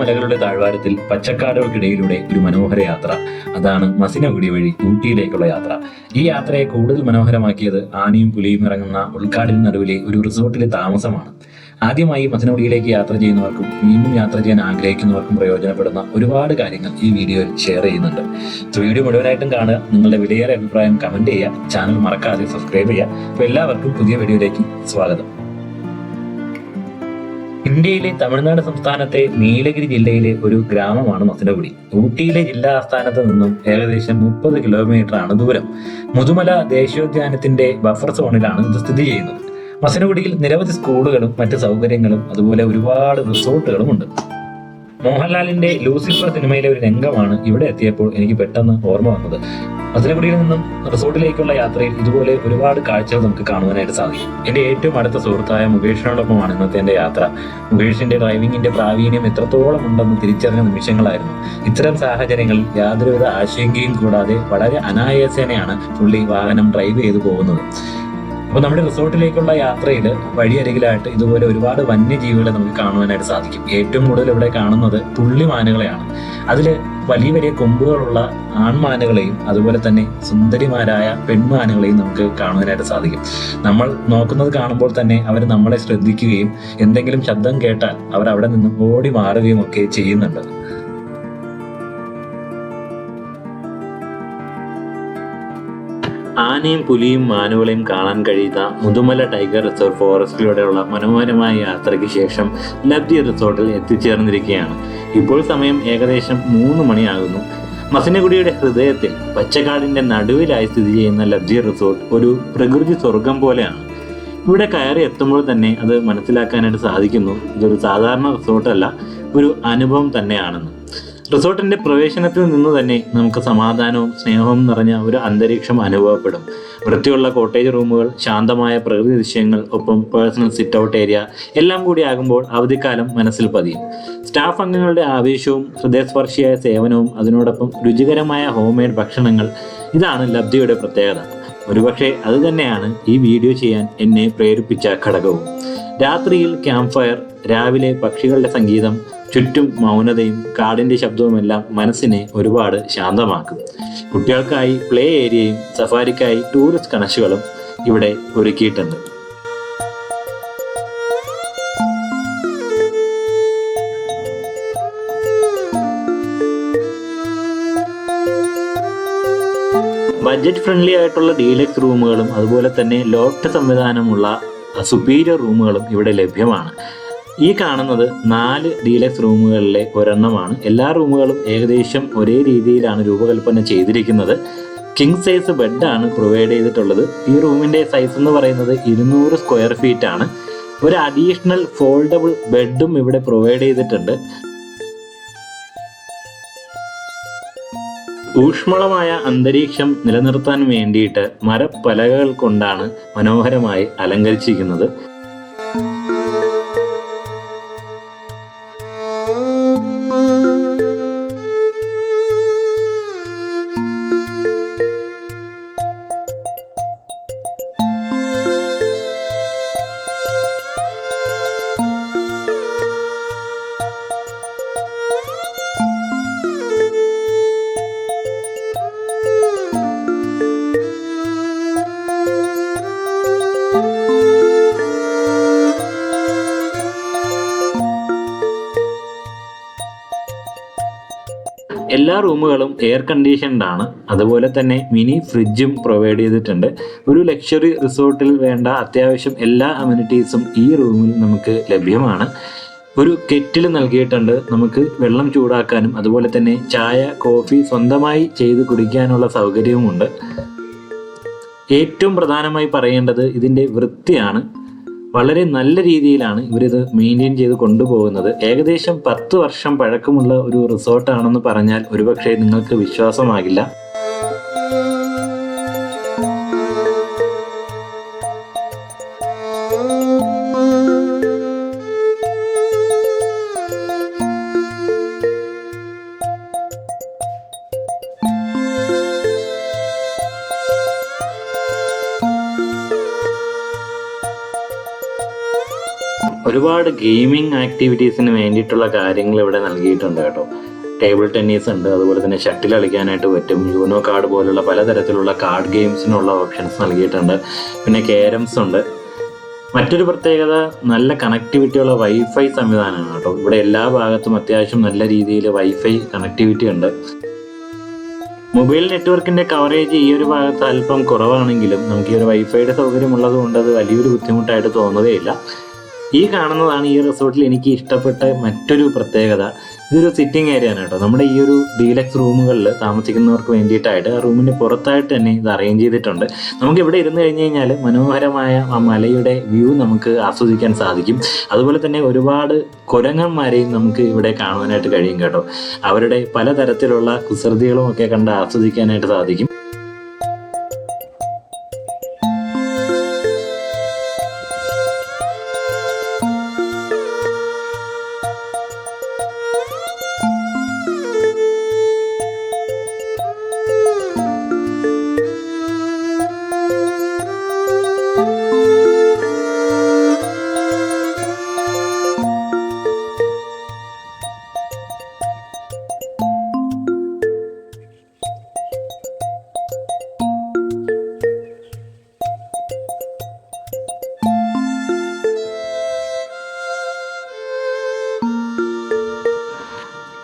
മലകളുടെ താഴ്വാരത്തിൽ പച്ചക്കാടുകൾക്കിടയിലൂടെ ഒരു മനോഹര യാത്ര. അതാണ് മസിനഗുടി വഴി ഊട്ടിയിലേക്കുള്ള യാത്ര. ഈ യാത്രയെ കൂടുതൽ മനോഹരമാക്കിയത് ആനയും പുലിയും ഇറങ്ങുന്ന ഉൾക്കാടിന് നടുവിലെ ഒരു റിസോർട്ടിലെ താമസമാണ്. ആദ്യമായി മസിനഗുഡിയിലേക്ക് യാത്ര ചെയ്യുന്നവർക്കും വീണ്ടും യാത്ര ചെയ്യാൻ ആഗ്രഹിക്കുന്നവർക്കും പ്രയോജനപ്പെടുന്ന ഒരുപാട് കാര്യങ്ങൾ ഈ വീഡിയോയിൽ ഷെയർ ചെയ്യുന്നുണ്ട്. സോ വീഡിയോ മുഴുവനായിട്ടും കാണുക. നിങ്ങളുടെ വിലയേറെ അഭിപ്രായം കമന്റ് ചെയ്യുക. ചാനൽ മറക്കാതെ സബ്സ്ക്രൈബ് ചെയ്യുക. അപ്പോൾ എല്ലാവർക്കും പുതിയ വീഡിയോയിലേക്ക് സ്വാഗതം. ഇന്ത്യയിലെ തമിഴ്നാട് സംസ്ഥാനത്തെ നീലഗിരി ജില്ലയിലെ ഒരു ഗ്രാമമാണ് മസനഗുഡി. ഊട്ടിയിലെ ജില്ലാ ആസ്ഥാനത്ത് നിന്നും ഏകദേശം മുപ്പത് കിലോമീറ്റർ ആണ് ദൂരം. മുതുമല ദേശീയോദ്യാനത്തിന്റെ ബഫർ സോണിലാണ് ഇത് സ്ഥിതി ചെയ്യുന്നത്. മസനഗുഡിയിൽ നിരവധി സ്കൂളുകളും മറ്റ് സൗകര്യങ്ങളും അതുപോലെ ഒരുപാട് റിസോർട്ടുകളും ഉണ്ട് മോഹൻലാലിന്റെ ലൂസിഫർ സിനിമയിലെ ഒരു രംഗമാണ് ഇവിടെ എത്തിയപ്പോൾ എനിക്ക് പെട്ടെന്ന് ഓർമ്മ വന്നത്. മസനഗുഡിയിൽ നിന്നും റിസോർട്ടിലേക്കുള്ള യാത്രയിൽ ഇതുപോലെ ഒരുപാട് കാഴ്ചകൾ നമുക്ക് കാണുവാനായിട്ട് സാധിക്കും. എന്റെ ഏറ്റവും അടുത്ത സുഹൃത്തായ മുകേഷിനോടൊപ്പമാണ് ഇന്നത്തെ എന്റെ യാത്ര. മുകേഷിന്റെ ഡ്രൈവിംഗിന്റെ പ്രാവീണ്യം എത്രത്തോളം ഉണ്ടെന്ന് തിരിച്ചറിഞ്ഞ നിമിഷങ്ങളായിരുന്നു. ഇത്തരം സാഹചര്യങ്ങളിൽ യാതൊരുവിധ ആശങ്കയും കൂടാതെ വളരെ അനായാസേനയാണ് പുള്ളി വാഹനം ഡ്രൈവ് ചെയ്തു പോകുന്നത്. അപ്പോൾ നമ്മുടെ റിസോർട്ടിലേക്കുള്ള യാത്രയിൽ വഴിയരികിലായിട്ട് ഇതുപോലെ ഒരുപാട് വന്യജീവികളെ നമുക്ക് കാണുവാനായിട്ട് സാധിക്കും. ഏറ്റവും കൂടുതൽ ഇവിടെ കാണുന്നത് പുള്ളിമാനുകളെയാണ്. അതിൽ വലിയ വലിയ കൊമ്പുകളുള്ള ആൺമാനുകളെയും അതുപോലെ തന്നെ സുന്ദരിമാരായ പെൺമാനുകളെയും നമുക്ക് കാണുവാനായിട്ട് സാധിക്കും. നമ്മൾ നോക്കുന്നത് കാണുമ്പോൾ തന്നെ അവർ നമ്മളെ ശ്രദ്ധിക്കുകയും എന്തെങ്കിലും ശബ്ദം കേട്ടാൽ അവർ അവിടെ നിന്നും ഓടി മാറുകയും ഒക്കെ ചെയ്യുന്നുണ്ട്. ആനയും പുലിയും മാനുകളെയും കാണാൻ കഴിയുന്ന മുതുമല ടൈഗർ റിസോർട്ട് ഫോറസ്റ്റിലൂടെയുള്ള മനോഹരമായ യാത്രയ്ക്ക് ശേഷം ലബ്ധി റിസോർട്ടിൽ എത്തിച്ചേർന്നിരിക്കുകയാണ്. ഇപ്പോൾ സമയം ഏകദേശം മൂന്ന് മണിയാകുന്നു. മസിനഗുഡിയുടെ ഹൃദയത്തിൽ പച്ചക്കാടിന്റെ നടുവിലായി സ്ഥിതി ചെയ്യുന്ന ലബ്ധി റിസോർട്ട് ഒരു പ്രകൃതി സ്വർഗം പോലെയാണ്. ഇവിടെ കയറി എത്തുമ്പോൾ തന്നെ അത് മനസ്സിലാക്കാനായിട്ട് സാധിക്കുന്നു. ഇതൊരു സാധാരണ റിസോർട്ടല്ല ഒരു അനുഭവം തന്നെയാണെന്ന്. റിസോർട്ടിന്റെ പ്രവേശനത്തിൽ നിന്ന് തന്നെ നമുക്ക് സമാധാനവും സ്നേഹവും നിറഞ്ഞ ഒരു അന്തരീക്ഷം അനുഭവപ്പെടും. വൃത്തിയുള്ള കോട്ടേജ് റൂമുകൾ ശാന്തമായ പ്രകൃതി ദൃശ്യങ്ങൾ ഒപ്പം പേഴ്സണൽ സിറ്റ് ഔട്ട് ഏരിയ എല്ലാം കൂടി ആകുമ്പോൾ അവധിക്കാലം മനസ്സിൽ പതിയും. സ്റ്റാഫ് അംഗങ്ങളുടെ ആവേശവും ഹൃദയസ്പർശിയായ സേവനവും അതിനോടൊപ്പം രുചികരമായ ഹോം മെയ്ഡ് ഭക്ഷണങ്ങൾ ഇതാണ് ലബ്ധിയുടെ പ്രത്യേകത. ഒരുപക്ഷെ അത് തന്നെയാണ് ഈ വീഡിയോ ചെയ്യാൻ എന്നെ പ്രേരിപ്പിച്ച ഘടകവും. രാത്രിയിൽ ക്യാമ്പ് ഫയർ രാവിലെ പക്ഷികളുടെ സംഗീതം ചുറ്റും മൗനതയും കാടിന്റെ ശബ്ദവുമെല്ലാം മനസ്സിനെ ഒരുപാട് ശാന്തമാക്കും. കുട്ടികൾക്കായി പ്ലേ ഏരിയയും സഫാരിക്കായി ടൂറിസ്റ്റ് കണക്ഷുകളും ഇവിടെ ഒരുക്കിയിട്ടുണ്ട്. ബഡ്ജറ്റ് ഫ്രണ്ട്ലി ആയിട്ടുള്ള ഡീലക്സ് റൂമുകളും അതുപോലെ തന്നെ ലോട്ട സംവിധാനമുള്ള സുപ്പീരിയർ റൂമുകളും ഇവിടെ ലഭ്യമാണ്. ഈ കാണുന്നത് നാല് ഡീലക്സ് റൂമുകളിലെ ഒരെണ്ണമാണ്. എല്ലാ റൂമുകളും ഏകദേശം ഒരേ രീതിയിലാണ് രൂപകൽപ്പന ചെയ്തിരിക്കുന്നത്. കിങ് സൈസ് ബെഡാണ് പ്രൊവൈഡ് ചെയ്തിട്ടുള്ളത്. ഈ റൂമിന്റെ സൈസ് എന്ന് പറയുന്നത് ഇരുന്നൂറ് സ്ക്വയർ ഫീറ്റ് ആണ്. ഒരു അഡീഷണൽ ഫോൾഡബിൾ ബെഡും ഇവിടെ പ്രൊവൈഡ് ചെയ്തിട്ടുണ്ട്. ഊഷ്മളമായ അന്തരീക്ഷം നിലനിർത്താൻ വേണ്ടിയിട്ട് മരപ്പലകകൾ കൊണ്ടാണ് മനോഹരമായി അലങ്കരിച്ചിരിക്കുന്നത്. റൂമുകളും എയർ കണ്ടീഷൻഡ് ആണ്. അതുപോലെ തന്നെ മിനി ഫ്രിഡ്ജും പ്രൊവൈഡ് ചെയ്തിട്ടുണ്ട്. ഒരു ലക്ഷറി റിസോർട്ടിൽ വേണ്ട അത്യാവശ്യം എല്ലാ അമ്യൂണിറ്റീസും ഈ റൂമിൽ നമുക്ക് ലഭ്യമാണ്. ഒരു കെറ്റിൽ നൽകിയിട്ടുണ്ട്. നമുക്ക് വെള്ളം ചൂടാക്കാനും അതുപോലെ തന്നെ ചായ കോഫി സ്വന്തമായി ചെയ്ത് കുടിക്കാനുള്ള സൗകര്യവുമുണ്ട്. ഏറ്റവും പ്രധാനമായി പറയേണ്ടത് ഇതിന്റെ വൃത്തിയാണ്. വളരെ നല്ല രീതിയിലാണ് ഇവരിത് മെയിന്റെയിൻ ചെയ്ത് കൊണ്ടുപോകുന്നത്. ഏകദേശം പത്ത് വർഷം പഴക്കമുള്ള ഒരു റിസോർട്ടാണെന്ന് പറഞ്ഞാൽ ഒരുപക്ഷെ നിങ്ങൾക്ക് വിശ്വാസമാകില്ല. ഒരുപാട് ഗെയിമിംഗ് ആക്ടിവിറ്റീസിന് വേണ്ടിയിട്ടുള്ള കാര്യങ്ങൾ ഇവിടെ നൽകിയിട്ടുണ്ട് കേട്ടോ. ടേബിൾ ടെന്നീസ് ഉണ്ട് അതുപോലെ തന്നെ ഷട്ടിൽ കളിക്കാനായിട്ട് പറ്റും. യൂനോ കാർഡ് പോലുള്ള പലതരത്തിലുള്ള കാർഡ് ഗെയിംസിനുള്ള ഓപ്ഷൻസ് നൽകിയിട്ടുണ്ട്. പിന്നെ ക്യാരംസ് ഉണ്ട്. മറ്റൊരു പ്രത്യേകത നല്ല കണക്ടിവിറ്റിയുള്ള വൈഫൈ സംവിധാനമാണ് കേട്ടോ. ഇവിടെ എല്ലാ ഭാഗത്തും അത്യാവശ്യം നല്ല രീതിയിൽ വൈഫൈ കണക്ടിവിറ്റി ഉണ്ട്. മൊബൈൽ നെറ്റ്വർക്കിന്റെ കവറേജ് ഈ ഒരു ഭാഗത്ത് അല്പം കുറവാണെങ്കിലും നമുക്ക് ഈ ഒരു വൈഫൈയുടെ സൗകര്യം ഉള്ളത് കൊണ്ട് അത് വലിയൊരു ബുദ്ധിമുട്ടായിട്ട് തോന്നുകയില്ല. ഈ കാണുന്നതാണ് ഈ റിസോർട്ടിൽ എനിക്ക് ഇഷ്ടപ്പെട്ട മറ്റൊരു പ്രത്യേകത. ഇതൊരു സിറ്റിംഗ് ഏരിയ ആണ് കേട്ടോ. നമ്മുടെ ഈ ഒരു ഡീലക്സ് റൂമുകളിൽ താമസിക്കുന്നവർക്ക് വേണ്ടിയിട്ടായിട്ട് ആ റൂമിന് പുറത്തായിട്ട് തന്നെ ഇത് അറേഞ്ച് ചെയ്തിട്ടുണ്ട്. നമുക്ക് ഇവിടെ ഇരുന്ന് കഴിഞ്ഞ് കഴിഞ്ഞാൽ മനോഹരമായ ആ മലയുടെ വ്യൂ നമുക്ക് ആസ്വദിക്കാൻ സാധിക്കും. അതുപോലെ തന്നെ ഒരുപാട് കുരങ്ങന്മാരെയും നമുക്ക് ഇവിടെ കാണുവാനായിട്ട് കഴിയും കേട്ടോ. അവരുടെ പലതരത്തിലുള്ള കുസൃതികളും ഒക്കെ കണ്ട് ആസ്വദിക്കാനായിട്ട് സാധിക്കും.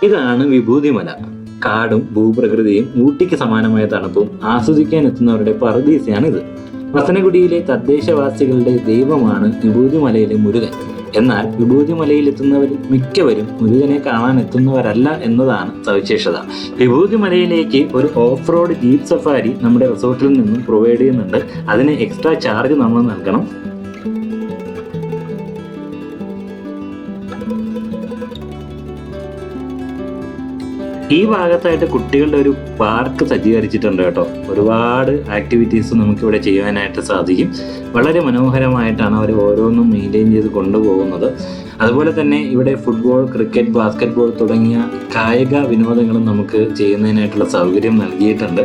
ഇതാണ് വിഭൂതിമല. കാടും ഭൂപ്രകൃതിയും ഊട്ടിക്ക് സമാനമായ തണുപ്പും ആസ്വദിക്കാൻ എത്തുന്നവരുടെ പറുദീസയാണിത് വസനഗുഡിയിലെ തദ്ദേശവാസികളുടെ ദൈവമാണ് വിഭൂതിമലയിലെ മുരുകൻ. എന്നാൽ വിഭൂതിമലയിൽ എത്തുന്നവരിൽ മിക്കവരും മുരുകനെ കാണാൻ എത്തുന്നവരല്ല എന്നതാണ് സവിശേഷത. വിഭൂതിമലയിലേക്ക് ഒരു ഓഫ് റോഡ് ജീപ്പ് സഫാരി നമ്മുടെ റിസോർട്ടിൽ നിന്നും പ്രൊവൈഡ് ചെയ്യുന്നുണ്ട്. അതിന് എക്സ്ട്രാ ചാർജ് നമ്മൾ നൽകണം. ഈ ഭാഗത്തായിട്ട് കുട്ടികളുടെ ഒരു പാർക്ക് സജ്ജീകരിച്ചിട്ടുണ്ട് കേട്ടോ. ഒരുപാട് ആക്ടിവിറ്റീസ് നമുക്കിവിടെ ചെയ്യുവാനായിട്ട് സാധിക്കും. വളരെ മനോഹരമായിട്ടാണ് അവർ ഓരോന്നും മെയിന്റെയിൻ ചെയ്ത് കൊണ്ടുപോകുന്നത്. അതുപോലെ തന്നെ ഇവിടെ ഫുട്ബോൾ ക്രിക്കറ്റ് ബാസ്ക്കറ്റ്ബോൾ തുടങ്ങിയ കായിക വിനോദങ്ങളും നമുക്ക് ചെയ്യുന്നതിനായിട്ടുള്ള സൗകര്യം നൽകിയിട്ടുണ്ട്.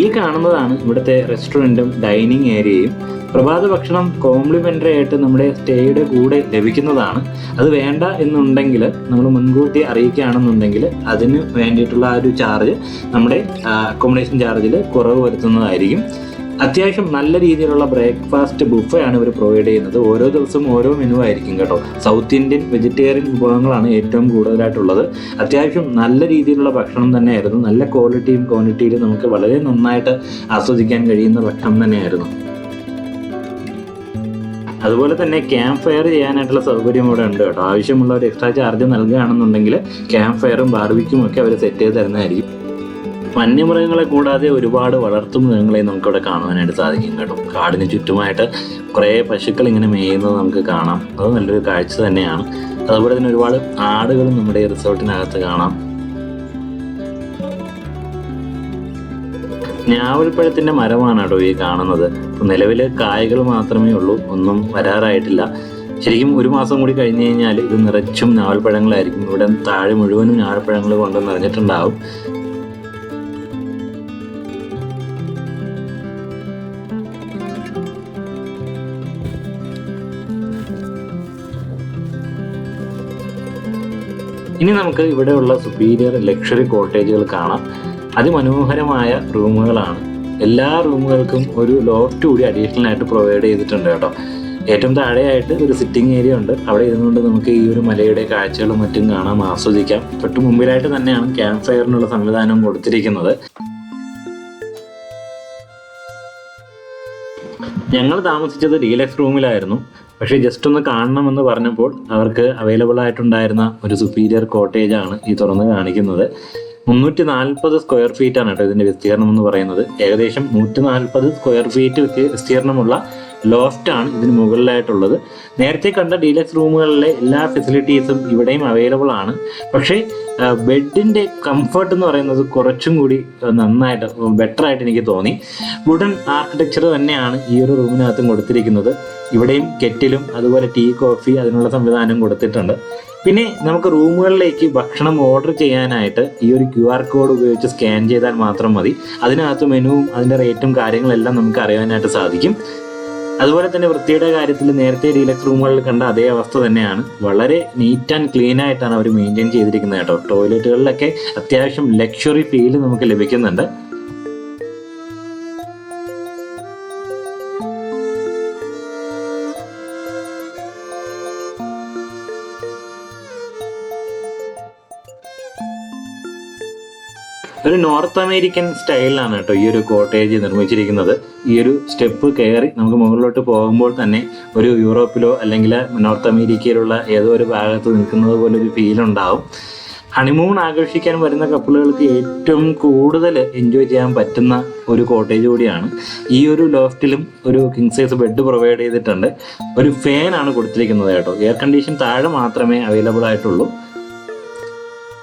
ഈ കാണുന്നതാണ് ഇവിടുത്തെ റെസ്റ്റോറന്റും ഡൈനിങ് ഏരിയയും പ്രഭാത ഭക്ഷണം കോംപ്ലിമെന്ററി ആയിട്ട് നമ്മുടെ സ്റ്റേയുടെ കൂടെ ലഭിക്കുന്നതാണ്. അത് വേണ്ട എന്നുണ്ടെങ്കിൽ നമ്മൾ മുൻകൂട്ടി അറിയിക്കുകയാണെന്നുണ്ടെങ്കിൽ അതിന് വേണ്ടിയിട്ടുള്ള ആ ഒരു ചാർജ് നമ്മുടെ അക്കോമഡേഷൻ ചാർജിൽ കുറവ് വരുത്തുന്നതായിരിക്കും. അത്യാവശ്യം നല്ല രീതിയിലുള്ള ബ്രേക്ക്ഫാസ്റ്റ് ബുഫേ ആണ് ഇവർ പ്രൊവൈഡ് ചെയ്യുന്നത്. ഓരോ ദിവസവും ഓരോ മെനു ആയിരിക്കും കേട്ടോ. സൗത്ത് ഇന്ത്യൻ വെജിറ്റേറിയൻ വിഭവങ്ങളാണ് ഏറ്റവും കൂടുതലായിട്ടുള്ളത്. അത്യാവശ്യം നല്ല രീതിയിലുള്ള ഭക്ഷണം തന്നെയായിരുന്നു. നല്ല ക്വാളിറ്റിയും ക്വാണ്ടിറ്റിയിലും നമുക്ക് വളരെ നന്നായിട്ട് ആസ്വദിക്കാൻ കഴിയുന്ന ഭക്ഷണം തന്നെയായിരുന്നു. അതുപോലെ തന്നെ ക്യാമ്പ് ഫയർ ചെയ്യാനായിട്ടുള്ള സൗകര്യം ഇവിടെ ഉണ്ട് കേട്ടോ. ആവശ്യമുള്ള ഒരു എക്സ്ട്രാ ചാർജ് നൽകുകയാണെന്നുണ്ടെങ്കിൽ ക്യാമ്പ് ഫയറും ബാർബിക്കും ഒക്കെ അവർ സെറ്റ് ചെയ്ത് തരുന്നതായിരിക്കും. വന്യമൃഗങ്ങളെ കൂടാതെ ഒരുപാട് വളർത്തു മൃഗങ്ങളെ നമുക്കിവിടെ കാണുവാനായിട്ട് സാധിക്കും കേട്ടോ. കാടിന് ചുറ്റുമായിട്ട് കുറേ പശുക്കൾ ഇങ്ങനെ മേയുന്നത് നമുക്ക് കാണാം. അത് നല്ലൊരു കാഴ്ച തന്നെയാണ്. അതുപോലെ തന്നെ ഒരുപാട് ആടുകളും നമ്മുടെ റിസോർട്ടിനകത്ത് കാണാം. ഞാവൽപ്പഴത്തിന്റെ മരമാണ് കേട്ടോ ഈ കാണുന്നത്. നിലവിൽ കായകൾ മാത്രമേ ഉള്ളൂ. ഒന്നും വരാറായിട്ടില്ല. ശരിക്കും ഒരു മാസം കൂടി കഴിഞ്ഞു കഴിഞ്ഞാൽ ഇത് നിറച്ചും ഞാവൽപ്പഴങ്ങളായിരിക്കും. ഇവിടെ താഴെ മുഴുവനും ഞാവൽപ്പഴങ്ങൾ കൊണ്ട് നിറഞ്ഞിട്ടുണ്ടാവും. ഇനി നമുക്ക് ഇവിടെയുള്ള സുപ്പീരിയർ ലക്ഷറി കോട്ടേജുകൾ കാണാം. അതിമനോഹരമായ റൂമുകളാണ്. എല്ലാ റൂമുകൾക്കും ഒരു ലോഫ്റ്റ് കൂടി അഡീഷണൽ ആയിട്ട് പ്രൊവൈഡ് ചെയ്തിട്ടുണ്ട് കേട്ടോ. ഏറ്റവും താഴെയായിട്ട് ഒരു സിറ്റിംഗ് ഏരിയ ഉണ്ട്. അവിടെ ഇരുന്നുകൊണ്ട് നമുക്ക് ഈ ഒരു മലയുടെ കാഴ്ചകളും മറ്റും കാണാം ആസ്വദിക്കാം. തൊട്ട് മുമ്പിലായിട്ട് തന്നെയാണ് ക്യാമ്പ് ഫയറിനുള്ള സംവിധാനം കൊടുത്തിരിക്കുന്നത്. ഞങ്ങൾ താമസിച്ചത് ഡീലക്സ് റൂമിലായിരുന്നു പക്ഷേ ജസ്റ്റ് ഒന്ന് കാണണമെന്ന് പറഞ്ഞപ്പോൾ അവർക്ക് അവൈലബിൾ ആയിട്ടുണ്ടായിരുന്ന ഒരു സുപ്പീരിയർ കോട്ടേജാണ് ഈ തുറന്ന് കാണിക്കുന്നത്. മുന്നൂറ്റി നാൽപ്പത് സ്ക്വയർ ഫീറ്റ് ആണ് കേട്ടോ ഇതിന്റെ വിസ്തീർണം എന്ന് പറയുന്നത്. ഏകദേശം നൂറ്റി നാൽപ്പത് സ്ക്വയർ ഫീറ്റ് വിസ്തീർണമുള്ള ലോഫ്റ്റ് ആണ് ഇതിന് മുകളിലായിട്ടുള്ളത്. നേരത്തെ കണ്ട ഡീലക്സ് റൂമുകളിലെ എല്ലാ ഫെസിലിറ്റീസും ഇവിടെയും അവൈലബിൾ ആണ്. പക്ഷേ ബെഡിന്റെ കംഫർട്ട് എന്ന് പറയുന്നത് കുറച്ചും കൂടി നന്നായിട്ട് ബെറ്റർ ആയിട്ട് എനിക്ക് തോന്നി. വുഡൻ ആർക്കിടെക്ചർ തന്നെയാണ് ഈ ഒരു റൂമിനകത്തും കൊടുത്തിരിക്കുന്നത്. ഇവിടെയും കെറ്റിലും അതുപോലെ ടീ കോഫി അതിനുള്ള സംവിധാനം കൊടുത്തിട്ടുണ്ട്. പിന്നെ നമുക്ക് റൂമുകളിലേക്ക് ഭക്ഷണം ഓർഡർ ചെയ്യാനായിട്ട് ഈ ഒരു ക്യു ആർ കോഡ് ഉപയോഗിച്ച് സ്കാൻ ചെയ്താൽ മാത്രം മതി. അതിനകത്ത് മെനുവും അതിന്റെ റേറ്റും കാര്യങ്ങളെല്ലാം നമുക്ക് അറിയാനായിട്ട് സാധിക്കും. അതുപോലെ തന്നെ വൃത്തിയുടെ കാര്യത്തിൽ നേരത്തെ ഡീലക്സ് റൂമുകളിൽ കണ്ട അതേ അവസ്ഥ തന്നെയാണ്. വളരെ നീറ്റ് ആൻഡ് ക്ലീൻ ആയിട്ടാണ് അവർ മെയിന്റെയിൻ ചെയ്തിരിക്കുന്നത് കേട്ടോ. ടോയ്ലറ്റുകളിലൊക്കെ അത്യാവശ്യം ലക്ഷറി ഫീൽ നമുക്ക് ലഭിക്കുന്നുണ്ട്. ഒരു നോർത്ത് അമേരിക്കൻ സ്റ്റൈലിലാണ് കേട്ടോ ഈ ഒരു കോട്ടേജ് നിർമ്മിച്ചിരിക്കുന്നത്. ഈ ഒരു സ്റ്റെപ്പ് കയറി നമുക്ക് മുകളിലോട്ട് പോകുമ്പോൾ തന്നെ ഒരു യൂറോപ്പിലോ അല്ലെങ്കിൽ നോർത്ത് അമേരിക്കയിലുള്ള ഏതോ ഒരു ഭാഗത്ത് നിൽക്കുന്നത് പോലെ ഒരു ഫീൽ ഉണ്ടാവും. ഹണിമൂൺ ആഘോഷിക്കാൻ വരുന്ന കപ്പിളുകൾക്ക് ഏറ്റവും കൂടുതൽ എൻജോയ് ചെയ്യാൻ പറ്റുന്ന ഒരു കോട്ടേജ് കൂടിയാണ്. ഈ ഒരു ലോഫ്റ്റിലും ഒരു കിങ് സൈസ് ബെഡ് പ്രൊവൈഡ് ചെയ്തിട്ടുണ്ട്. ഒരു ഫാനാണ് കൊടുത്തിരിക്കുന്നത് കേട്ടോ. എയർ കണ്ടീഷൻ താഴെ മാത്രമേ അവൈലബിൾ ആയിട്ടുള്ളൂ.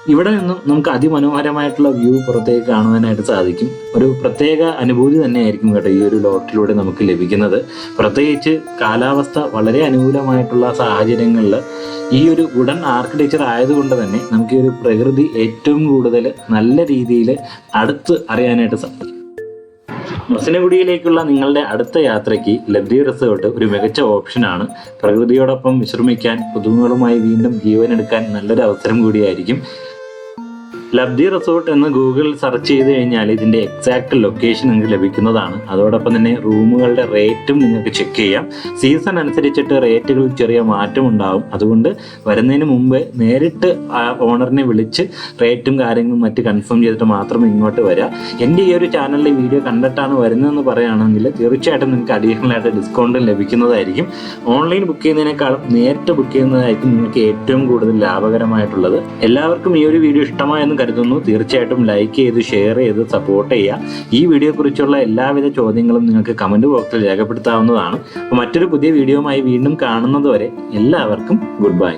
ഇവിടെ നിന്നും നമുക്ക് അതിമനോഹരമായിട്ടുള്ള വ്യൂ പുറത്തേക്ക് കാണുവാനായിട്ട് സാധിക്കും. ഒരു പ്രത്യേക അനുഭൂതി തന്നെയായിരിക്കും കേട്ടോ ഈ ഒരു ലോട്ടിലൂടെ നമുക്ക് ലഭിക്കുന്നത്. പ്രത്യേകിച്ച് കാലാവസ്ഥ വളരെ അനുകൂലമായിട്ടുള്ള സാഹചര്യങ്ങളിൽ ഈ ഒരു ഉടൻ ആർക്കിടെക്ചർ ആയതുകൊണ്ട് തന്നെ നമുക്ക് ഈ ഒരു പ്രകൃതി ഏറ്റവും കൂടുതൽ നല്ല രീതിയിൽ അടുത്ത് അറിയാനായിട്ട് സാധിക്കും. മസനഗുഡിയിലേക്കുള്ള നിങ്ങളുടെ അടുത്ത യാത്രയ്ക്ക് ലബ്ധി റിസോർട്ട് ഒരു മികച്ച ഓപ്ഷനാണ് പ്രകൃതിയോടൊപ്പം വിശ്രമിക്കാൻ പുതുമകളുമായി വീണ്ടും ജീവനെടുക്കാൻ നല്ലൊരു അവസരം കൂടിയായിരിക്കും. ലബ്ധി റിസോർട്ട് എന്ന് ഗൂഗിൾ സെർച്ച് ചെയ്ത് കഴിഞ്ഞാൽ ഇതിന്റെ എക്സാക്ട് ലൊക്കേഷൻ നിങ്ങൾക്ക് ലഭിക്കുന്നതാണ്. അതോടൊപ്പം തന്നെ റൂമുകളുടെ റേറ്റും നിങ്ങൾക്ക് ചെക്ക് ചെയ്യാം. സീസൺ അനുസരിച്ചിട്ട് റേറ്റുകൾ ചെറിയ മാറ്റം ഉണ്ടാവും. അതുകൊണ്ട് വരുന്നതിന് മുമ്പ് നേരിട്ട് ഓണറിനെ വിളിച്ച് റേറ്റും കാര്യങ്ങളും മറ്റ് കൺഫേം ചെയ്തിട്ട് മാത്രം ഇങ്ങോട്ട് വരിക എന്റെ ഈ ഒരു ചാനലിലെ വീഡിയോ കണ്ടിട്ടാണ് വരുന്നതെന്ന് പറയുകയാണെങ്കിൽ തീർച്ചയായിട്ടും നിങ്ങൾക്ക് അഡീഷണൽ ആയിട്ട് ഡിസ്കൗണ്ടും ലഭിക്കുന്നതായിരിക്കും. ഓൺലൈൻ ബുക്ക് ചെയ്യുന്നതിനേക്കാളും നേരിട്ട് ബുക്ക് ചെയ്യുന്നതായിരിക്കും നിങ്ങൾക്ക് ഏറ്റവും കൂടുതൽ ലാഭകരമായിട്ടുള്ളത്. എല്ലാവർക്കും ഈ ഒരു വീഡിയോ ഇഷ്ടമായെന്ന് കരുതുന്നു. തീർച്ചയായിട്ടും ലൈക്ക് ചെയ്ത് ഷെയർ ചെയ്ത് സപ്പോർട്ട് ചെയ്യുക. ഈ വീഡിയോ കുറിച്ചുള്ള എല്ലാവിധ ചോദ്യങ്ങളും നിങ്ങൾക്ക് കമന്റ് ബോക്സിൽ രേഖപ്പെടുത്താവുന്നതാണ്. മറ്റൊരു പുതിയ വീഡിയോയുമായി വീണ്ടും കാണുന്നതുവരെ എല്ലാവർക്കും ഗുഡ് ബൈ